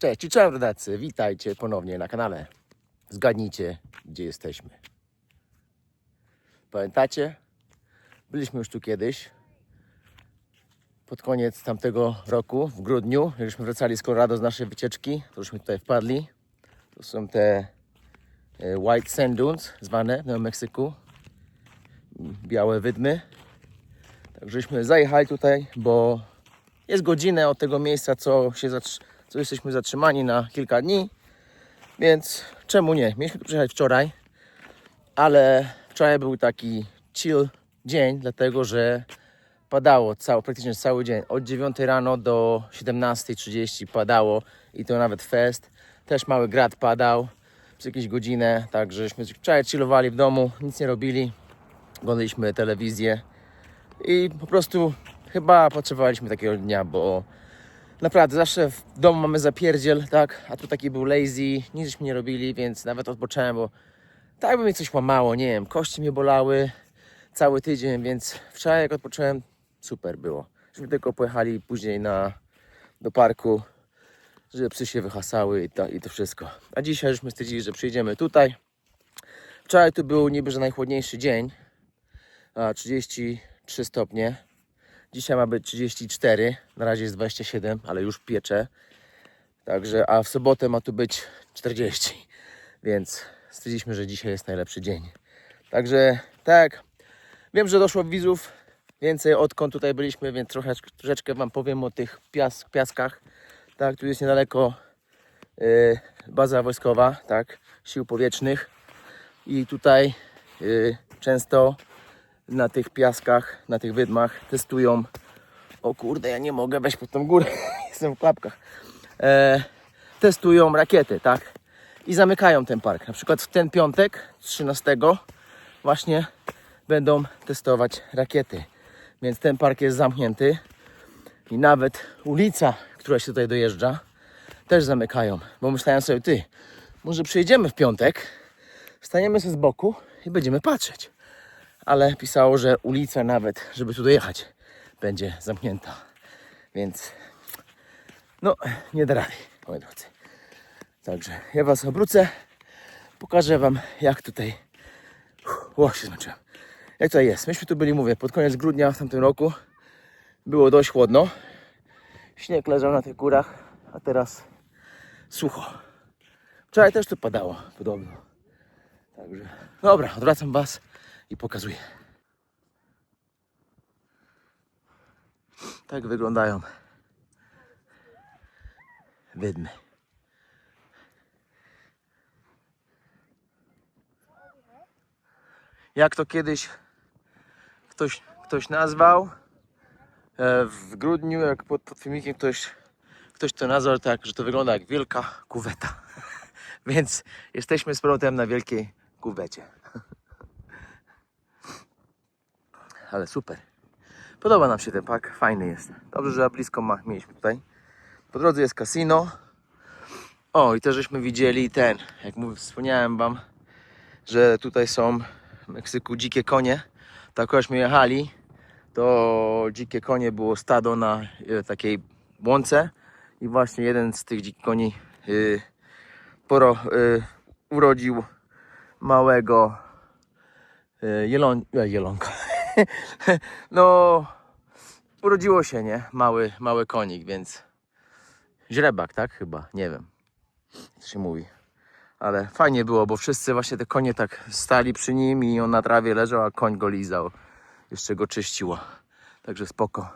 Cześć, cześć rodacy, witajcie ponownie na kanale. Zgadnijcie, gdzie jesteśmy. Pamiętacie? Byliśmy już tu kiedyś. Pod koniec tamtego roku, w grudniu, jak żeśmy wracali z Colorado z naszej wycieczki, to żeśmy tutaj wpadli. To są te e, White Sand Dunes, zwane w Nowym Meksyku. Białe wydmy. Takżeśmy zajechali tutaj, bo jest godzinę od tego miejsca, co się zatr- co jesteśmy zatrzymani na kilka dni. Więc czemu nie? Mieliśmy tu przyjechać wczoraj, ale wczoraj był taki chill dzień, dlatego że padało cały, praktycznie cały dzień. Od 9 rano do 17.30 padało i to nawet fest. Też mały grad padał przez jakieś godzinę, także żeśmy wczoraj chillowali w domu, nic nie robili. Oglądaliśmy telewizję i po prostu chyba potrzebowaliśmy takiego dnia, bo naprawdę zawsze w domu mamy zapierdziel, tak? A tu taki był lazy, nic żeśmy nie robili, więc nawet odpocząłem, bo tak by mi coś łamało, nie wiem, kości mnie bolały cały tydzień, więc wczoraj jak odpocząłem, super było. Żeśmy tylko pojechali później na, do parku, żeby psy się wyhasały i to, i to wszystko. A dzisiaj żeśmy stwierdzili, że przyjdziemy tutaj. Wczoraj tu był niby, że najchłodniejszy dzień, a 33 stopnie. Dzisiaj ma być 34, na razie jest 27, ale już piecze. Także, a w sobotę ma tu być 40, więc stwierdziliśmy, że dzisiaj jest najlepszy dzień. Także tak, wiem, że doszło widzów więcej odkąd tutaj byliśmy, więc trochę, troszeczkę Wam powiem o tych pias, piaskach. Tak, tu jest niedaleko y, baza wojskowa, tak, sił powietrznych i tutaj y, często na tych piaskach, na tych wydmach testują. O kurde, ja nie mogę wejść pod tą górę, jestem w klapkach. E, testują rakiety, tak? I zamykają ten park. Na przykład w ten piątek, 13, właśnie będą testować rakiety. Więc ten park jest zamknięty i nawet ulica, która się tutaj dojeżdża, też zamykają. Bo myślałem sobie, ty, może przyjedziemy w piątek, staniemy sobie z boku i będziemy patrzeć ale pisało, że ulica nawet, żeby tu dojechać, będzie zamknięta. Więc no, nie da rady, moi drodzy. Także ja Was obrócę, pokażę Wam, jak tutaj. O, się zmęczyłem. Jak tutaj jest? Myśmy tu byli, mówię, pod koniec grudnia w tamtym roku. Było dość chłodno. Śnieg leżał na tych górach, a teraz sucho. Wczoraj też tu padało, podobno. Także, dobra, odwracam Was i pokazuję. Tak wyglądają wydmy. Jak to kiedyś ktoś, ktoś nazwał e, w grudniu, jak pod, pod filmikiem ktoś, ktoś to nazwał tak, że to wygląda jak wielka kuweta. Więc jesteśmy z powrotem na wielkiej kuwecie. Ale super. Podoba nam się ten park, fajny jest. Dobrze, że blisko ma, mieliśmy tutaj. Po drodze jest kasino. O, i też żeśmy widzieli ten, jak mówię, wspomniałem Wam, że tutaj są w Meksyku dzikie konie. Tak akuratśmy jechali, to dzikie konie było stado na e, takiej łące i właśnie jeden z tych dzikich koni y, poro, y, urodził małego jelon, e, jelonka. no, urodziło się, nie? Mały, mały konik, więc źrebak, tak? Chyba, nie wiem, co się mówi. Ale fajnie było, bo wszyscy właśnie te konie tak stali przy nim i on na trawie leżał, a koń go lizał. Jeszcze go czyściło. Także spoko.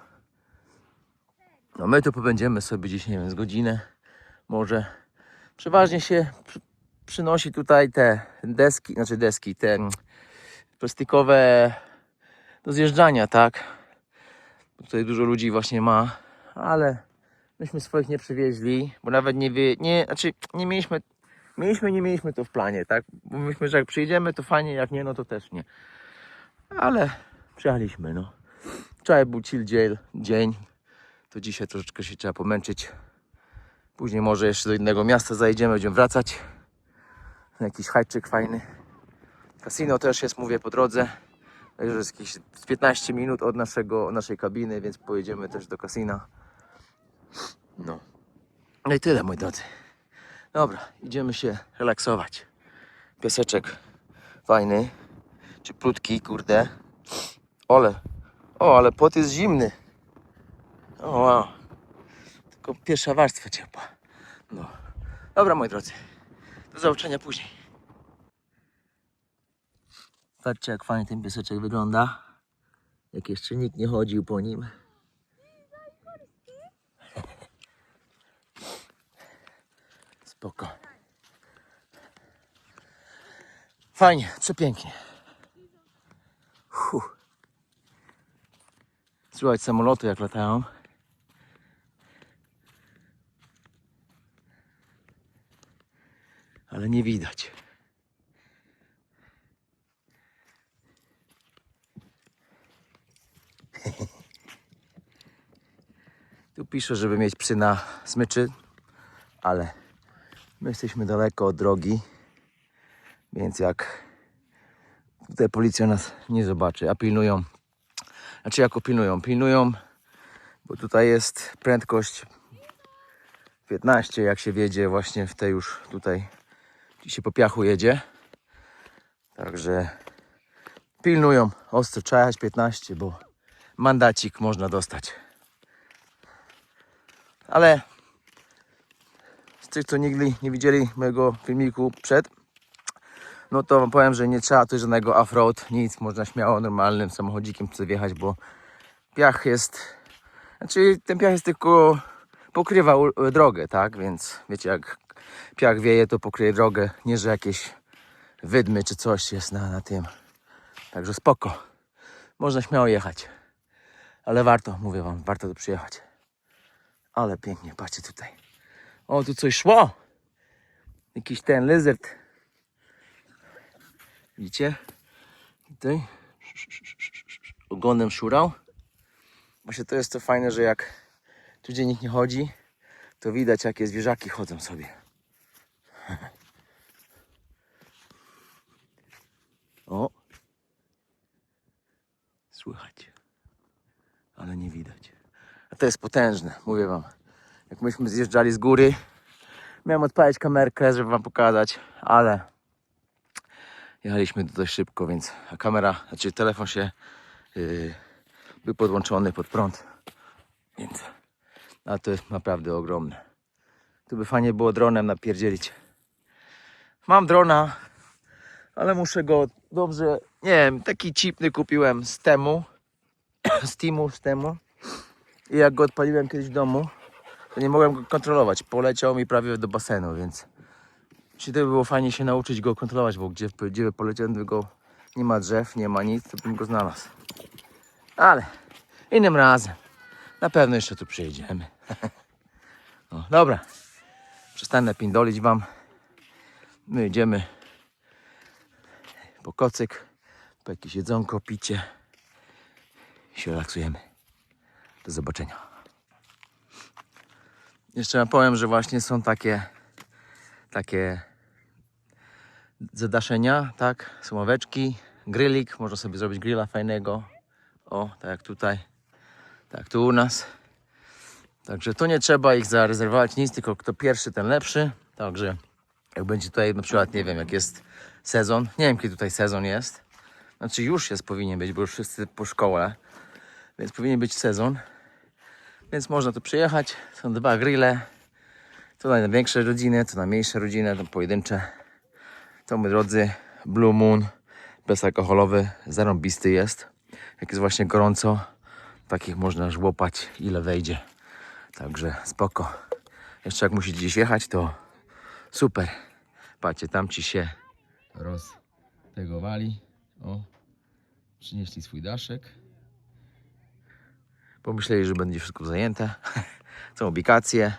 No my tu pobędziemy sobie gdzieś, nie wiem, z godzinę może. Przeważnie się przy, przynosi tutaj te deski, znaczy deski, te mm, plastikowe do zjeżdżania, tak? Tutaj dużo ludzi właśnie ma, ale myśmy swoich nie przywieźli, bo nawet nie wie, nie, znaczy nie mieliśmy, mieliśmy, nie mieliśmy to w planie, tak? Bo myśmy, że jak przyjdziemy, to fajnie, jak nie, no to też nie. Ale przyjechaliśmy, no. Wczoraj był chill dzień, dzień, to dzisiaj troszeczkę się trzeba pomęczyć. Później może jeszcze do innego miasta zajdziemy, będziemy wracać. Jakiś hajczyk fajny. Casino też jest, mówię, po drodze. Także jest jakieś z 15 minut od naszego, naszej kabiny, więc pojedziemy też do kasina. No. No i tyle, moi drodzy. Dobra, idziemy się relaksować. Pieseczek fajny, cieplutki, kurde. Ole, o, ale pot jest zimny. O, wow. Tylko pierwsza warstwa ciepła. No. Dobra, moi drodzy. Do zobaczenia później. Patrzcie, jak fajnie ten pieseczek wygląda. Jak jeszcze nikt nie chodził po nim. Spoko. Fajnie, przepięknie. Fuh. Słuchać samoloty jak latają. Ale nie widać. Pisze, żeby mieć psy na smyczy, ale my jesteśmy daleko od drogi, więc jak tutaj policja nas nie zobaczy, a pilnują, znaczy jako pilnują, pilnują, bo tutaj jest prędkość 15, jak się wiedzie właśnie w tej już tutaj, gdzie się po piachu jedzie. Także pilnują, ostro trzeba jechać 15, bo mandacik można dostać. Ale z tych, co nigdy nie widzieli mojego filmiku przed, no to wam powiem, że nie trzeba tu żadnego off-road, nic, można śmiało normalnym samochodzikiem sobie wjechać, bo piach jest, znaczy ten piach jest tylko, pokrywa drogę, tak, więc wiecie, jak piach wieje, to pokryje drogę, nie, że jakieś wydmy czy coś jest na, na tym, także spoko, można śmiało jechać, ale warto, mówię wam, warto tu przyjechać. Ale pięknie, patrzcie tutaj. O, tu coś szło. Jakiś ten lizard. Widzicie? Tutaj. Ogonem szurał. Właśnie to jest to fajne, że jak tu gdzie nikt nie chodzi, to widać jakie zwierzaki chodzą sobie. O. Słychać. Ale nie widać. A to jest potężne, mówię wam. Jak myśmy zjeżdżali z góry, miałem odpalić kamerkę, żeby wam pokazać, ale jechaliśmy dość szybko, więc a kamera, znaczy telefon się yy, był podłączony pod prąd, więc a to jest naprawdę ogromne. Tu by fajnie było dronem napierdzielić. Mam drona, ale muszę go dobrze, nie wiem, taki chipny kupiłem z temu, z Teamu, z temu. I jak go odpaliłem kiedyś w domu, to nie mogłem go kontrolować. Poleciał mi prawie do basenu, więc jeśli to by było fajnie się nauczyć go kontrolować, bo gdzie, gdzie by poleciał, gdy go nie ma drzew, nie ma nic, to bym go znalazł. Ale innym razem. Na pewno jeszcze tu przyjedziemy. no, dobra. Przestanę pindolić wam. My idziemy po kocyk, po jakieś jedzonko, picie i się relaksujemy. Do zobaczenia. Jeszcze wam powiem, że właśnie są takie takie zadaszenia, tak? Są ławeczki, grillik, można sobie zrobić grilla fajnego. O, tak jak tutaj, tak tu u nas. Także to nie trzeba ich zarezerwować nic, tylko kto pierwszy, ten lepszy. Także jak będzie tutaj na przykład, nie wiem, jak jest sezon, nie wiem kiedy tutaj sezon jest. Znaczy już jest, powinien być, bo już wszyscy po szkole, więc powinien być sezon. Więc można tu przyjechać, są dwa grille. To na większe rodziny, to na mniejsze rodziny, to pojedyncze. To moi drodzy, Blue Moon bezalkoholowy, zarąbisty jest. Jak jest właśnie gorąco, takich można żłopać ile wejdzie. Także spoko. Jeszcze jak musicie gdzieś jechać, to super. Patrzcie, tam ci się roztegowali. O, przynieśli swój daszek. Pomyśleli, że będzie wszystko zajęte. Są ubikacje.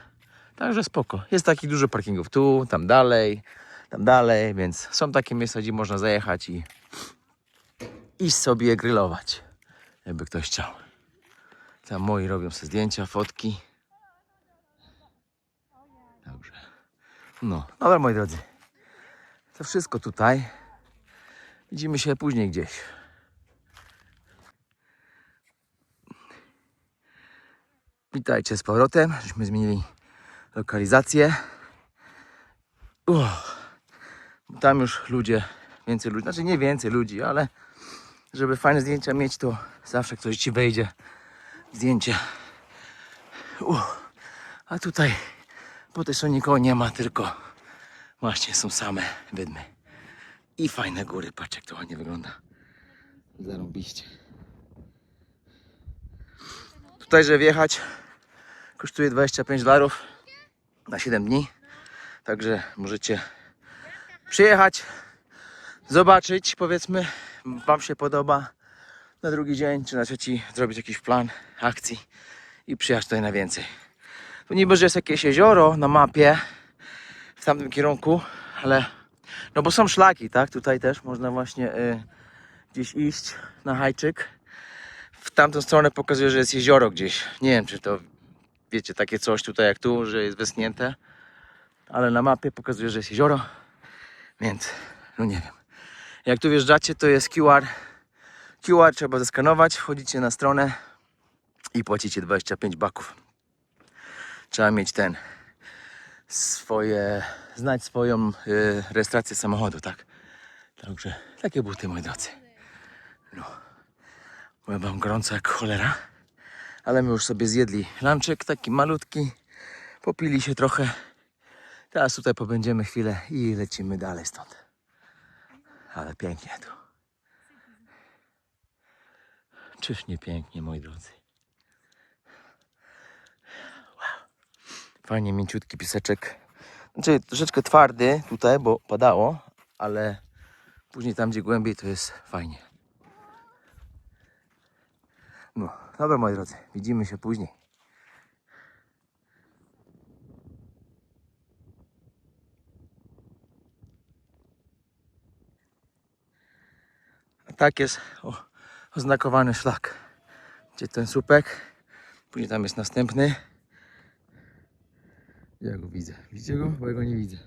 Także spoko. Jest takich dużo parkingów tu, tam dalej, tam dalej, więc są takie miejsca, gdzie można zajechać i iść sobie grillować, jakby ktoś chciał. Tam moi robią sobie zdjęcia, fotki. Dobrze. No, dobra moi drodzy. To wszystko tutaj. Widzimy się później gdzieś. Witajcie z powrotem. Żeśmy zmienili lokalizację. Uff. Tam już ludzie, więcej ludzi, znaczy nie więcej ludzi, ale żeby fajne zdjęcia mieć, to zawsze ktoś ci wejdzie zdjęcie. Uff. A tutaj po tej stronie nikogo nie ma, tylko właśnie są same wydmy. I fajne góry, patrz jak to ładnie wygląda. Zarąbiście. Tutaj, żeby wjechać, kosztuje 25 dolarów na 7 dni. Także możecie przyjechać, zobaczyć, powiedzmy, Wam się podoba. Na drugi dzień czy na trzeci zrobić jakiś plan akcji i przyjechać tutaj na więcej. Tu niby, że jest jakieś jezioro na mapie w tamtym kierunku, ale no bo są szlaki, tak? Tutaj też można właśnie y, gdzieś iść na hajczyk. W tamtą stronę pokazuje, że jest jezioro gdzieś. Nie wiem, czy to wiecie, takie coś tutaj jak tu, że jest wyschnięte. Ale na mapie pokazuje, że jest jezioro. Więc, no nie wiem. Jak tu wjeżdżacie, to jest QR. QR trzeba zeskanować, wchodzicie na stronę i płacicie 25 baków. Trzeba mieć ten swoje, znać swoją y, rejestrację samochodu, tak? Także takie buty, moi drodzy. No. Powiem wam gorąco jak cholera. Ale my już sobie zjedli lunchek taki malutki. Popili się trochę. Teraz tutaj pobędziemy chwilę i lecimy dalej stąd. Ale pięknie tu. Czyż nie pięknie, moi drodzy. Wow. Fajnie mięciutki piseczek. Znaczy troszeczkę twardy tutaj, bo padało, ale później tam, gdzie głębiej, to jest fajnie. No, dobra moi drodzy, widzimy się później. A tak jest o, oznakowany szlak. Gdzie ten słupek, później tam jest następny. Ja go widzę. Widzicie go? Bo ja go nie widzę.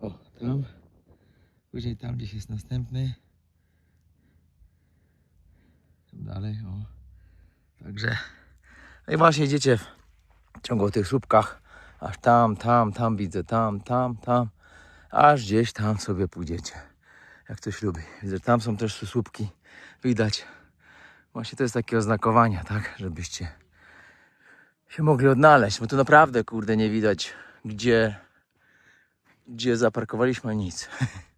O, tam. Później tam gdzieś jest następny. Tam dalej, o. Także. No i właśnie idziecie w ciągu tych słupkach. Aż tam, tam, tam widzę, tam, tam, tam. Aż gdzieś tam sobie pójdziecie. Jak ktoś lubi. Widzę, tam są też słupki. Widać. Właśnie to jest takie oznakowania, tak? Żebyście się mogli odnaleźć. Bo tu naprawdę, kurde, nie widać, gdzie, gdzie zaparkowaliśmy, nic.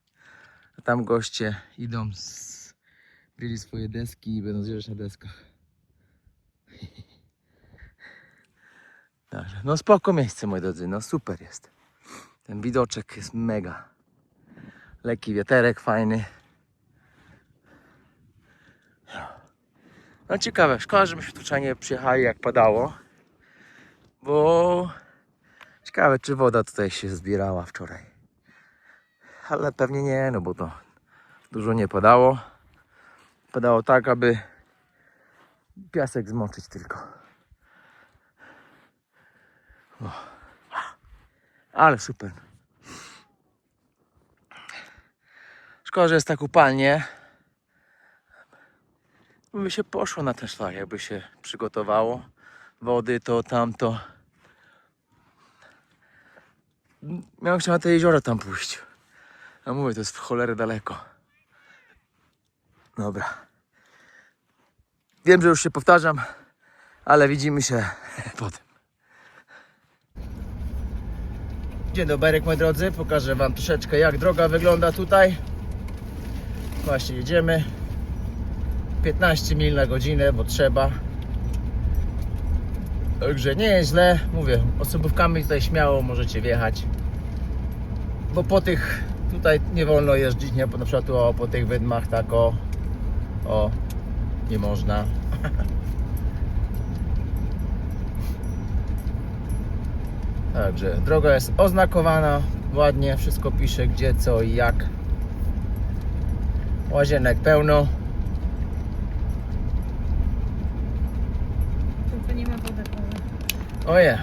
A tam goście idą, z, swoje deski i będą zjeżdżać na deskach. Także, no spoko miejsce, moi drodzy, no super jest. Ten widoczek jest mega. Lekki wiaterek fajny. No ciekawe, szkoda, że myśmy tu wczoraj nie przyjechali jak padało. Bo ciekawe, czy woda tutaj się zbierała wczoraj. Ale pewnie nie, no bo to dużo nie padało. Padało tak, aby piasek zmoczyć tylko. O. Ale super. Szkoda, że jest tak upalnie. By się poszło na ten szlak, jakby się przygotowało. Wody to tamto. Miałem chciał na te jezioro tam pójść. A mówię, to jest w cholerę daleko. Dobra. Wiem, że już się powtarzam, ale widzimy się potem. Dzień dobry, moi drodzy. Pokażę Wam troszeczkę, jak droga wygląda tutaj. Właśnie jedziemy. 15 mil na godzinę, bo trzeba. Także nie jest źle. Mówię, osobówkami tutaj śmiało możecie wjechać. Bo po tych tutaj nie wolno jeździć, nie? Bo na przykład o, po tych wydmach tak o, o nie można. Także droga jest oznakowana, ładnie wszystko pisze gdzie, co i jak. Łazienek pełno. Tylko nie ma wody. Oje,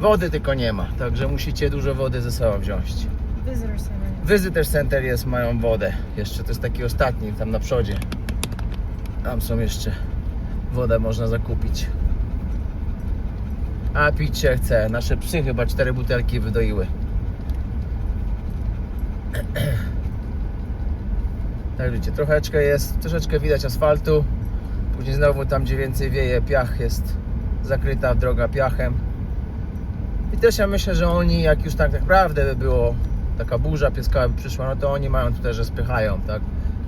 wody tylko nie ma, także musicie dużo wody ze sobą wziąć. Visitor Center. Visitor Center jest, mają wodę. Jeszcze to jest taki ostatni, tam na przodzie. Tam są jeszcze wodę można zakupić. A pić się chce. Nasze psy chyba cztery butelki wydoiły. Tak widzicie, troszeczkę jest, troszeczkę widać asfaltu. Później znowu tam gdzie więcej wieje, piach jest zakryta droga piachem. I też ja myślę, że oni jak już tak naprawdę by było taka burza pieskowa by przyszła, no to oni mają tutaj, że spychają, tak?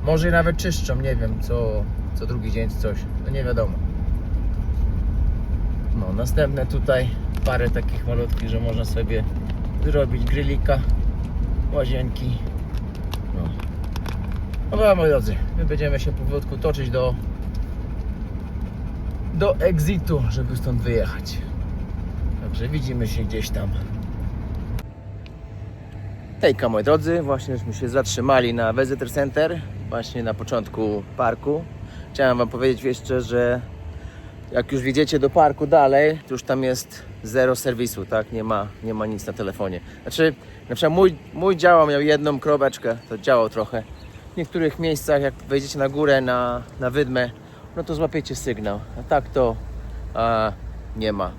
Może i nawet czyszczą, nie wiem, co, co drugi dzień coś, no nie wiadomo. No, następne tutaj parę takich malutkich, że można sobie zrobić grillika, łazienki. No. No dobra, moi drodzy, my będziemy się powolutku toczyć do do exitu, żeby stąd wyjechać. Także widzimy się gdzieś tam. Hejka moi drodzy, właśnie żeśmy się zatrzymali na Visitor Center, właśnie na początku parku. Chciałem wam powiedzieć jeszcze, że jak już wjedziecie do parku dalej, to już tam jest zero serwisu, tak? Nie ma, nie ma nic na telefonie. Znaczy, na przykład mój, mój działał, miał jedną krobeczkę, to działał trochę. W niektórych miejscach, jak wejdziecie na górę, na, na wydmę, no to złapiecie sygnał. A tak to a, nie ma.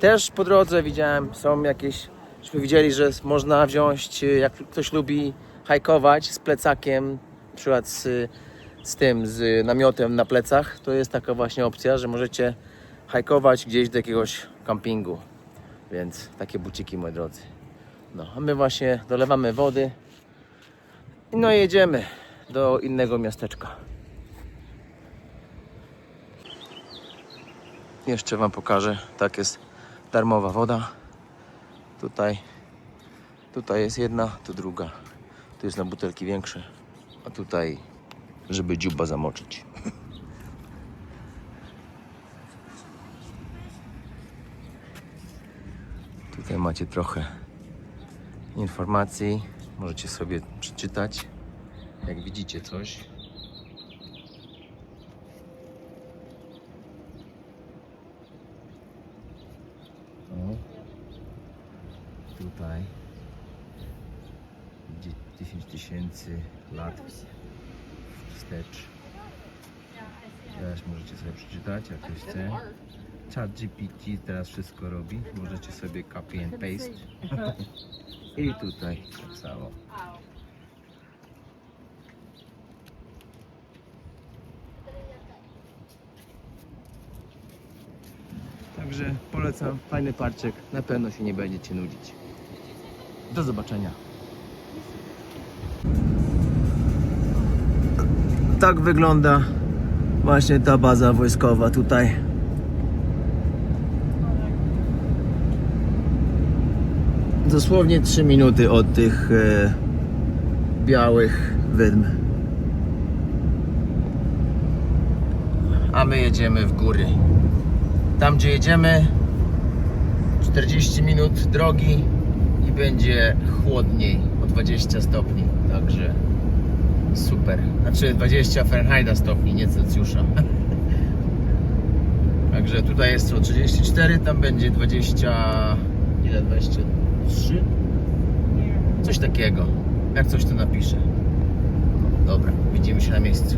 Też po drodze widziałem, są jakieś, żeśmy widzieli, że można wziąć, jak ktoś lubi hajkować z plecakiem, na przykład z, z tym, z namiotem na plecach, to jest taka właśnie opcja, że możecie hajkować gdzieś do jakiegoś kampingu. Więc takie buciki, moi drodzy. No, a my właśnie dolewamy wody. No i jedziemy do innego miasteczka. Jeszcze Wam pokażę. Tak jest darmowa woda. Tutaj, tutaj jest jedna, tu druga. Tu jest na butelki większe. A tutaj, żeby dziuba zamoczyć. Tutaj macie trochę informacji. Możecie sobie przeczytać, jak widzicie coś. Tutaj. Dzie- 10 tysięcy lat wstecz. Też możecie sobie przeczytać, jak ktoś chce. Chat GPT teraz wszystko robi. Możecie sobie copy and paste. I tutaj tak samo. Także polecam, fajny parczek, na pewno się nie będziecie nudzić. Do zobaczenia. Tak wygląda właśnie ta baza wojskowa tutaj. Dosłownie 3 minuty od tych e, białych wydm. A my jedziemy w góry. Tam gdzie jedziemy 40 minut drogi i będzie chłodniej o 20 stopni. Także super. Znaczy 20 Fahrenheita stopni, nie Celsjusza. Także tutaj jest co 34, tam będzie 20 ile 23? Coś takiego. Jak coś to napiszę. Dobra, widzimy się na miejscu.